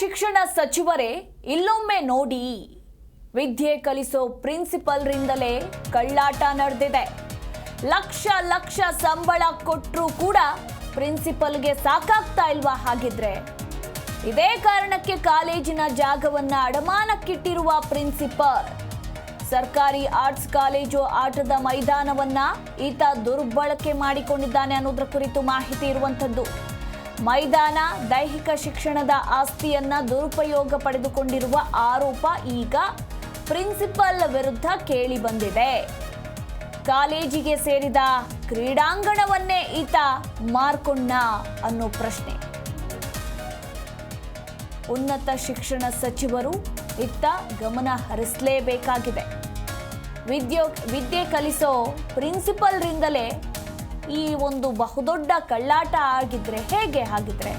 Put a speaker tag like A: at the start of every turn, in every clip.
A: ಶಿಕ್ಷಣ ಸಚಿವರೇ, ಇಲ್ಲೊಮ್ಮೆ ನೋಡಿ ವಿದ್ಯೆ ಕಲಿಸೋ ಪ್ರಿನ್ಸಿಪಲ್ರಿಂದಲೇ ಕಳ್ಳಾಟ ನಡೆದಿದೆ. ಲಕ್ಷ ಲಕ್ಷ ಸಂಬಳ ಕೊಟ್ಟರೂ ಕೂಡ ಪ್ರಿನ್ಸಿಪಲ್ಗೆ ಸಾಕಾಗ್ತಾ ಇಲ್ವಾ ಹಾಗಿದ್ರೆ? ಇದೇ ಕಾರಣಕ್ಕೆ ಕಾಲೇಜಿನ ಜಾಗವನ್ನ ಅಡಮಾನಕ್ಕಿಟ್ಟಿರುವ ಪ್ರಿನ್ಸಿಪಲ್, ಸರ್ಕಾರಿ ಆರ್ಟ್ಸ್ ಕಾಲೇಜು ಆಟದ ಮೈದಾನವನ್ನ ಈತ ದುರ್ಬಳಕೆ ಮಾಡಿಕೊಂಡಿದ್ದಾನೆ ಅನ್ನೋದ್ರ ಕುರಿತು ಮಾಹಿತಿ ಇರುವಂಥದ್ದು. ಮೈದಾನ, ದೈಹಿಕ ಶಿಕ್ಷಣದ ಆಸ್ತಿಯನ್ನ ದುರುಪಯೋಗ ಪಡೆದುಕೊಂಡಿರುವ ಆರೋಪ ಈಗ ಪ್ರಿನ್ಸಿಪಲ್ ವಿರುದ್ಧ ಕೇಳಿ ಬಂದಿದೆ. ಕಾಲೇಜಿಗೆ ಸೇರಿದ ಕ್ರೀಡಾಂಗಣವನ್ನೇ ಈತ ಮಾರ್ಕೊಂಡ ಅನ್ನೋ ಪ್ರಶ್ನೆ. ಉನ್ನತ ಶಿಕ್ಷಣ ಸಚಿವರು ಇತ್ತ ಗಮನ ಹರಿಸಲೇಬೇಕಾಗಿದೆ. ವಿದ್ಯೋ, ವಿದ್ಯೆ ಕಲಿಸೋ ಪ್ರಿನ್ಸಿಪಲ್ರಿಂದಲೇ ಈ ಒಂದು ಬಹುದೊಡ್ಡ ಕಳ್ಳಾಟ ಆಗಿದ್ರೆ ಹೇಗೆ ಹಾಗಿದ್ರೆ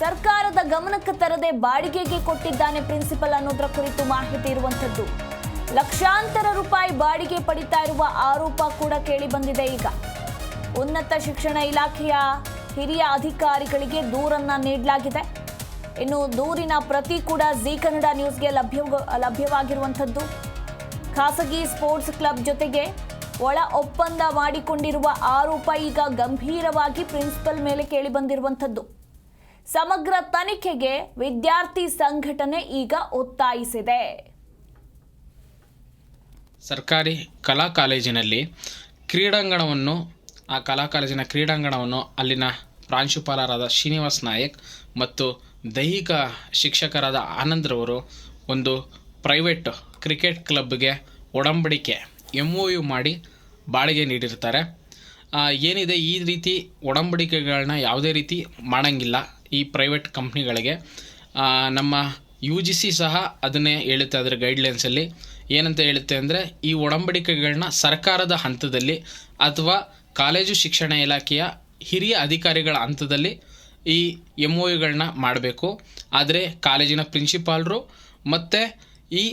A: ಸರ್ಕಾರದ ಗಮನಕ್ಕೆ ತರದೆ ಬಾಡಿಗೆಗೆ ಕೊಟ್ಟಿದ್ದಾನೆ ಪ್ರಿನ್ಸಿಪಲ್ ಅನ್ನೋದ್ರ ಕುರಿತು ಮಾಹಿತಿ ಇರುವಂಥದ್ದು. ಲಕ್ಷಾಂತರ ರೂಪಾಯಿ ಬಾಡಿಗೆ ಪಡಿತಾ ಇರುವ ಆರೋಪ ಕೂಡ ಕೇಳಿ ಬಂದಿದೆ ಈಗ. ಉನ್ನತ ಶಿಕ್ಷಣ ಇಲಾಖೆಯ ಹಿರಿಯ ಅಧಿಕಾರಿಗಳಿಗೆ ದೂರನ್ನ ನೀಡಲಾಗಿದೆ. ಇನ್ನು ದೂರಿನ ಪ್ರತಿ ಕೂಡ ಜಿ ಕನ್ನಡ ನ್ಯೂಸ್ಗೆ ಲಭ್ಯ ಲಭ್ಯವಾಗಿರುವಂಥದ್ದು. ಖಾಸಗಿ ಸ್ಪೋರ್ಟ್ಸ್ ಕ್ಲಬ್ ಜೊತೆಗೆ ಒಳ ಒಪ್ಪಂದ ಮಾಡಿಕೊಂಡಿರುವ ಆರೋಪ ಈಗ ಗಂಭೀರವಾಗಿ ಪ್ರಿನ್ಸಿಪಲ್ ಮೇಲೆ ಕೇಳಿ ಬಂದಿರುವಂಥದ್ದು. ಸಮಗ್ರ ತನಿಖೆಗೆ ವಿದ್ಯಾರ್ಥಿ ಸಂಘಟನೆ ಈಗ ಒತ್ತಾಯಿಸಿದೆ.
B: ಸರ್ಕಾರಿ ಕಲಾ ಕಾಲೇಜಿನಲ್ಲಿ ಕ್ರೀಡಾಂಗಣವನ್ನು, ಆ ಕಲಾ ಕಾಲೇಜಿನ ಕ್ರೀಡಾಂಗಣವನ್ನು ಅಲ್ಲಿನ ಪ್ರಾಂಶುಪಾಲರಾದ ಶ್ರೀನಿವಾಸ್ ನಾಯಕ್ ಮತ್ತು ದೈಹಿಕ ಶಿಕ್ಷಕರಾದ ಆನಂದ್ರವರು ಒಂದು ಪ್ರೈವೇಟ್ ಕ್ರಿಕೆಟ್ ಕ್ಲಬ್ಗೆ ಒಡಂಬಡಿಕೆ ಎಂ ಒ ಯು ಮಾಡಿ ಬಾಡಿಗೆ ನೀಡಿರ್ತಾರೆ. ಏನಿದೆ ಈ ರೀತಿ ಒಡಂಬಡಿಕೆಗಳನ್ನ ಯಾವುದೇ ರೀತಿ ಮಾಡೋಂಗಿಲ್ಲ ಈ ಪ್ರೈವೇಟ್ ಕಂಪ್ನಿಗಳಿಗೆ ನಮ್ಮ ಯು ಜಿ ಸಿ ಸಹ ಅದನ್ನೇ ಹೇಳುತ್ತೆ ಅದರ ಗೈಡ್ಲೈನ್ಸಲ್ಲಿ ಏನಂತ ಹೇಳುತ್ತೆ ಅಂದರೆ ಈ ಒಡಂಬಡಿಕೆಗಳನ್ನ ಸರ್ಕಾರದ ಹಂತದಲ್ಲಿ ಅಥವಾ ಕಾಲೇಜು ಶಿಕ್ಷಣ ಇಲಾಖೆಯ ಹಿರಿಯ ಅಧಿಕಾರಿಗಳ ಹಂತದಲ್ಲಿ ಈ ಎಂ ಒ ಯುಗಳನ್ನ ಮಾಡಬೇಕು. ಆದರೆ ಕಾಲೇಜಿನ ಪ್ರಿನ್ಸಿಪಾಲರು ಮತ್ತು ಈ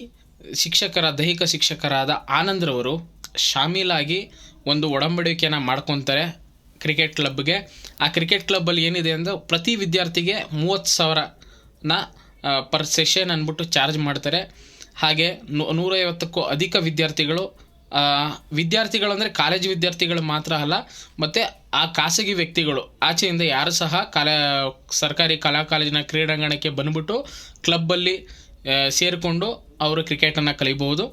B: ಶಿಕ್ಷಕರ, ದೈಹಿಕ ಶಿಕ್ಷಕರಾದ ಆನಂದ್ರವರು ಶಾಮೀಲಾಗಿ ಒಂದು ಒಡಂಬಡಿಕೆಯನ್ನು ಮಾಡ್ಕೊತಾರೆ ಕ್ರಿಕೆಟ್ ಕ್ಲಬ್ಗೆ. ಆ ಕ್ರಿಕೆಟ್ ಕ್ಲಬ್ಬಲ್ಲಿ ಏನಿದೆ ಅಂದರೆ ಪ್ರತಿ ವಿದ್ಯಾರ್ಥಿಗೆ ಮೂವತ್ತು ಸಾವಿರನ ಪರ್ ಸೆಷನ್ ಅಂದ್ಬಿಟ್ಟು ಚಾರ್ಜ್ ಮಾಡ್ತಾರೆ. ಹಾಗೆ ನೂರೈವತ್ತಕ್ಕೂ ಅಧಿಕ ವಿದ್ಯಾರ್ಥಿಗಳು ವಿದ್ಯಾರ್ಥಿಗಳು ಅಂದರೆ ಕಾಲೇಜು ವಿದ್ಯಾರ್ಥಿಗಳು ಮಾತ್ರ ಅಲ್ಲ, ಮತ್ತು ಆ ಖಾಸಗಿ ವ್ಯಕ್ತಿಗಳು, ಆಚೆಯಿಂದ ಯಾರು ಸಹ ಕಲಾ, ಸರ್ಕಾರಿ ಕಲಾ ಕಾಲೇಜಿನ ಕ್ರೀಡಾಂಗಣಕ್ಕೆ ಬಂದ್ಬಿಟ್ಟು ಕ್ಲಬ್ಬಲ್ಲಿ ಸೇರಿಕೊಂಡು ಅವರು ಕ್ರಿಕೆಟನ್ನು ಕಲಿಬಹುದು.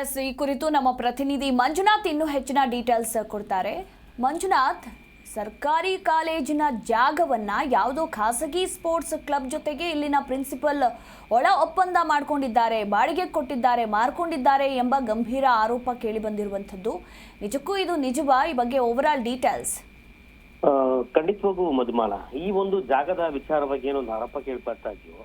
A: ಎಸ್, ಈ ಕುರಿತು ನಮ್ಮ ಪ್ರತಿನಿಧಿ ಮಂಜುನಾಥ್ ಇನ್ನೂ ಹೆಚ್ಚಿನ ಡೀಟೇಲ್ಸ್ ಕೊಡ್ತಾರೆ. ಮಂಜುನಾಥ್, ಸರ್ಕಾರಿ ಕಾಲೇಜಿನ ಜಾಗವನ್ನ ಯಾವುದೋ ಖಾಸಗಿ ಸ್ಪೋರ್ಟ್ಸ್ ಕ್ಲಬ್ ಜೊತೆಗೆ ಇಲ್ಲಿನ ಪ್ರಿನ್ಸಿಪಲ್ ಒಳ ಒಪ್ಪಂದ ಮಾಡ್ಕೊಂಡಿದ್ದಾರೆ, ಬಾಡಿಗೆ ಕೊಟ್ಟಿದ್ದಾರೆ, ಮಾರ್ಕೊಂಡಿದ್ದಾರೆ ಎಂಬ ಗಂಭೀರ ಆರೋಪ ಕೇಳಿ ಬಂದಿರುವಂಥದ್ದು. ನಿಜಕ್ಕೂ ಇದು ನಿಜವಾ? ಈ ಬಗ್ಗೆ ಓವರ್ ಡೀಟೇಲ್ಸ್
C: ಖಂಡಿತವಾಗೂ ಮಧುಮಾಲ. ಈ ಒಂದು ಜಾಗದ ವಿಚಾರವಾಗಿ ಏನೊಂದು ಆರೋಪ ಕೇಳ್ಪಡ್ತಾ ಇದೆಯೋ?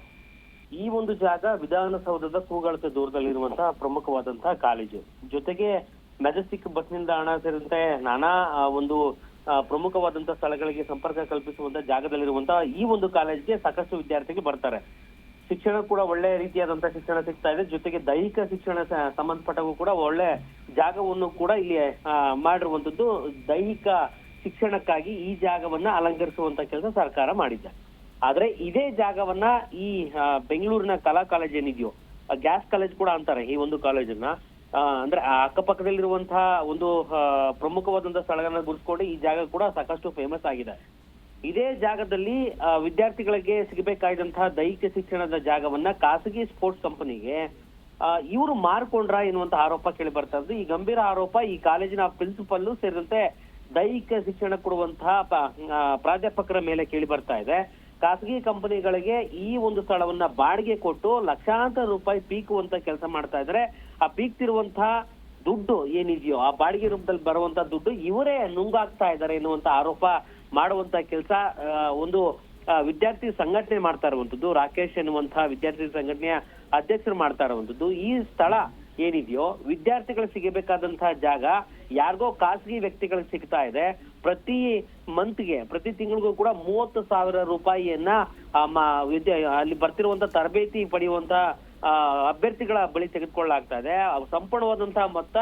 C: ಈ ಒಂದು ಜಾಗ ವಿಧಾನಸೌಧದ ಕೂಗಳತೆ ದೂರದಲ್ಲಿರುವಂತಹ ಪ್ರಮುಖವಾದಂತಹ ಕಾಲೇಜು. ಜೊತೆಗೆ ಮೆಜೆಸ್ಟಿಕ್ ಬಸ್ ನಿಲ್ದಾಣ ಸೇರಿದಂತೆ ನಾನಾ ಒಂದು ಪ್ರಮುಖವಾದಂತಹ ಸ್ಥಳಗಳಿಗೆ ಸಂಪರ್ಕ ಕಲ್ಪಿಸುವಂತಹ ಜಾಗದಲ್ಲಿರುವಂತಹ ಈ ಒಂದು ಕಾಲೇಜ್ಗೆ ಸಾಕಷ್ಟು ವಿದ್ಯಾರ್ಥಿಗಳು ಬರ್ತಾರೆ. ಶಿಕ್ಷಣ ಕೂಡ ಒಳ್ಳೆ ರೀತಿಯಾದಂತಹ ಶಿಕ್ಷಣ ಸಿಗ್ತಾ ಇದೆ. ಜೊತೆಗೆ ದೈಹಿಕ ಶಿಕ್ಷಣ ಸಂಬಂಧಪಟ್ಟವು ಕೂಡ ಒಳ್ಳೆ ಜಾಗವನ್ನು ಕೂಡ ಇಲ್ಲಿ ಮಾಡಿರುವಂತದ್ದು ದೈಹಿಕ ಶಿಕ್ಷಣಕ್ಕಾಗಿ ಈ ಜಾಗವನ್ನ ಅಲಂಕರಿಸುವಂತ ಕೆಲಸ ಸರ್ಕಾರ ಮಾಡಿದೆ. ಆದ್ರೆ ಇದೇ ಜಾಗವನ್ನ ಈ ಬೆಂಗಳೂರಿನ ಕಲಾ ಕಾಲೇಜ್ ಏನಿದೆಯೋ ಗ್ಯಾಸ್ ಕಾಲೇಜ್ ಕೂಡ ಅಂತಾರೆ ಈ ಒಂದು ಕಾಲೇಜನ್ನ ಅಂದ್ರೆ ಅಕ್ಕಪಕ್ಕದಲ್ಲಿರುವಂತಹ ಒಂದು ಪ್ರಮುಖವಾದಂತಹ ಸ್ಥಳಗಳನ್ನ ಗುರುತಿಸ್ಕೊಂಡು ಈ ಜಾಗ ಕೂಡ ಸಾಕಷ್ಟು ಫೇಮಸ್ ಆಗಿದೆ. ಇದೇ ಜಾಗದಲ್ಲಿ ವಿದ್ಯಾರ್ಥಿಗಳಿಗೆ ಸಿಗಬೇಕಾದಂತಹ ದೈಹಿಕ ಶಿಕ್ಷಣದ ಜಾಗವನ್ನ ಖಾಸಗಿ ಸ್ಪೋರ್ಟ್ಸ್ ಕಂಪನಿಗೆ ಇವರು ಮಾರ್ಕೊಂಡ್ರ ಎನ್ನುವಂತ ಆರೋಪ ಕೇಳಿ ಬರ್ತಾ ಇದ್ದು ಈ ಗಂಭೀರ ಆರೋಪ ಈ ಕಾಲೇಜಿನ ಪ್ರಿನ್ಸಿಪಲ್ ಸೇರಿದಂತೆ ದೈಹಿಕ ಶಿಕ್ಷಣ ಕೊಡುವಂತಹ ಪ್ರಾಧ್ಯಾಪಕರ ಮೇಲೆ ಕೇಳಿ ಬರ್ತಾ ಇದೆ. ಖಾಸಗಿ ಕಂಪನಿಗಳಿಗೆ ಈ ಒಂದು ಸ್ಥಳವನ್ನ ಬಾಡಿಗೆ ಕೊಟ್ಟು ಲಕ್ಷಾಂತರ ರೂಪಾಯಿ ಪೀಕುವಂತ ಕೆಲಸ ಮಾಡ್ತಾ ಇದ್ರೆ ಆ ಪೀಕ್ತಿರುವಂತಹ ದುಡ್ಡು ಏನಿದೆಯೋ, ಆ ಬಾಡಿಗೆ ರೂಪದಲ್ಲಿ ಬರುವಂತ ದುಡ್ಡು ಇವರೇ ನುಂಗಾಗ್ತಾ ಇದ್ದಾರೆ ಎನ್ನುವಂತ ಆರೋಪ ಮಾಡುವಂತ ಕೆಲಸ ಒಂದು ವಿದ್ಯಾರ್ಥಿ ಸಂಘಟನೆ ಮಾಡ್ತಾ ಇರುವಂತದ್ದು ರಾಕೇಶ್ ಎನ್ನುವಂತಹ ವಿದ್ಯಾರ್ಥಿ ಸಂಘಟನೆಯ ಅಧ್ಯಕ್ಷರು ಮಾಡ್ತಾ ಇರುವಂತದ್ದು ಈ ಸ್ಥಳ ಏನಿದೆಯೋ, ವಿದ್ಯಾರ್ಥಿಗಳಿಗೆ ಸಿಗಬೇಕಾದಂತಹ ಜಾಗ, ಯಾರಿಗೋ ಖಾಸಗಿ ವ್ಯಕ್ತಿಗಳಿಗೆ ಸಿಗ್ತಾ ಇದೆ. ಪ್ರತಿ ಮಂತ್ಗೆ, ಪ್ರತಿ ತಿಂಗಳಿಗೂ ಕೂಡ ಮೂವತ್ತು ಸಾವಿರ ರೂಪಾಯಿಯನ್ನ ಅಲ್ಲಿ ಬರ್ತಿರುವಂತ ತರಬೇತಿ ಪಡೆಯುವಂತ ಅಭ್ಯರ್ಥಿಗಳ ಬಳಿ ತೆಗೆದುಕೊಳ್ಳಲಾಗ್ತಾ ಇದೆ. ಸಂಪೂರ್ಣವಾದಂತಹ ಮೊತ್ತ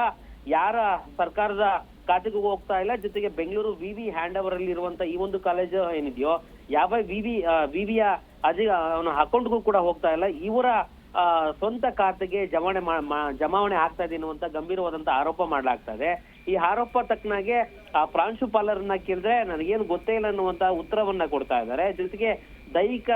C: ಯಾರ ಸರ್ಕಾರದ ಖಾತೆಗೂ ಹೋಗ್ತಾ ಇಲ್ಲ. ಜೊತೆಗೆ ಬೆಂಗಳೂರು ವಿವಿ ಹ್ಯಾಂಡ್ ಓವರ್ ಅಲ್ಲಿ ಇರುವಂತ ಈ ಒಂದು ಕಾಲೇಜು ಏನಿದೆಯೋ, ಯಾವ ವಿವಿ ವಿವಿಯ ಅಜಿ, ಅವನ ಅಕೌಂಟ್ಗೂ ಕೂಡ ಹೋಗ್ತಾ ಇಲ್ಲ. ಇವರ ಸ್ವಂತ ಖಾತೆಗೆ ಜಮಾವಣೆ ಜಮಾವಣೆ ಆಗ್ತಾ ಇದೆ ಅನ್ನುವಂತ ಗಂಭೀರವಾದಂತ ಆರೋಪ ಮಾಡಲಾಗ್ತಾ ಈ ಆರೋಪ ತಕ್ಕನಾಗೆ, ಆ ಪ್ರಾಂಶುಪಾಲರನ್ನ ಕೇಳಿದ್ರೆ ನನಗೇನು ಗೊತ್ತೇ ಇಲ್ಲ ಅನ್ನುವಂತ ಉತ್ತರವನ್ನ ಕೊಡ್ತಾ ಇದ್ದಾರೆ. ಜೊತೆಗೆ ದೈಹಿಕ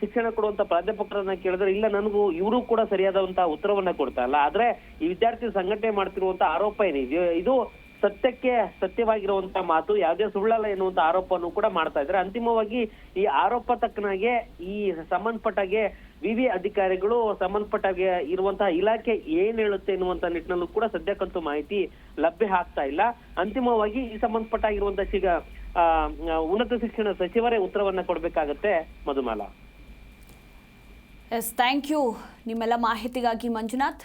C: ಶಿಕ್ಷಣ ಕೊಡುವಂತ ಪ್ರಾಧ್ಯಾಪಕರನ್ನ ಕೇಳಿದ್ರೆ, ಇಲ್ಲ, ನನಗೂ ಇವರು ಕೂಡ ಸರಿಯಾದಂತ ಉತ್ತರವನ್ನ ಕೊಡ್ತಾ ಇಲ್ಲ. ಆದ್ರೆ ಈ ವಿದ್ಯಾರ್ಥಿ ಸಂಘಟನೆ ಮಾಡ್ತಿರುವಂತ ಆರೋಪ ಏನಿದೆಯೋ, ಇದು ಸತ್ಯಕ್ಕೆ ಸತ್ಯವಾಗಿರುವಂತ ಮಾತು, ಯಾವುದೇ ಸುಳ್ಳಲ್ಲ ಎನ್ನುವಂತ ಆರೋಪವನ್ನು ಕೂಡ ಮಾಡ್ತಾ ಇದ್ದಾರೆ. ಅಂತಿಮವಾಗಿ ಈ ಆರೋಪ ತಕ್ಕನಾಗೆ ಈ ಸಂಬಂಧಪಟ್ಟಾಗೆ ವಿವಿ ಅಧಿಕಾರಿಗಳು ಸಂಬಂಧಪಟ್ಟಾಗೆ ಇರುವಂತಹ ಇಲಾಖೆ ಏನ್ ಹೇಳುತ್ತೆ ಎನ್ನುವಂತ ನಿಟ್ಟಿನಲ್ಲೂ ಕೂಡ ಸದ್ಯಕ್ಕಂತೂ ಮಾಹಿತಿ ಲಭ್ಯ ಆಗ್ತಾ ಇಲ್ಲ. ಅಂತಿಮವಾಗಿ ಈ ಸಂಬಂಧಪಟ್ಟಾಗಿರುವಂತ ಈಗ ಉನ್ನತ ಶಿಕ್ಷಣ ಸಚಿವರೇ ಉತ್ತರವನ್ನ ಕೊಡ್ಬೇಕಾಗತ್ತೆ, ಮಧುಮಾಲಾ.
A: ಎಸ್ ಥ್ಯಾಂಕ್ ಯು ನಿಮ್ಮೆಲ್ಲ ಮಾಹಿತಿಗಾಗಿ ಮಂಜುನಾಥ್.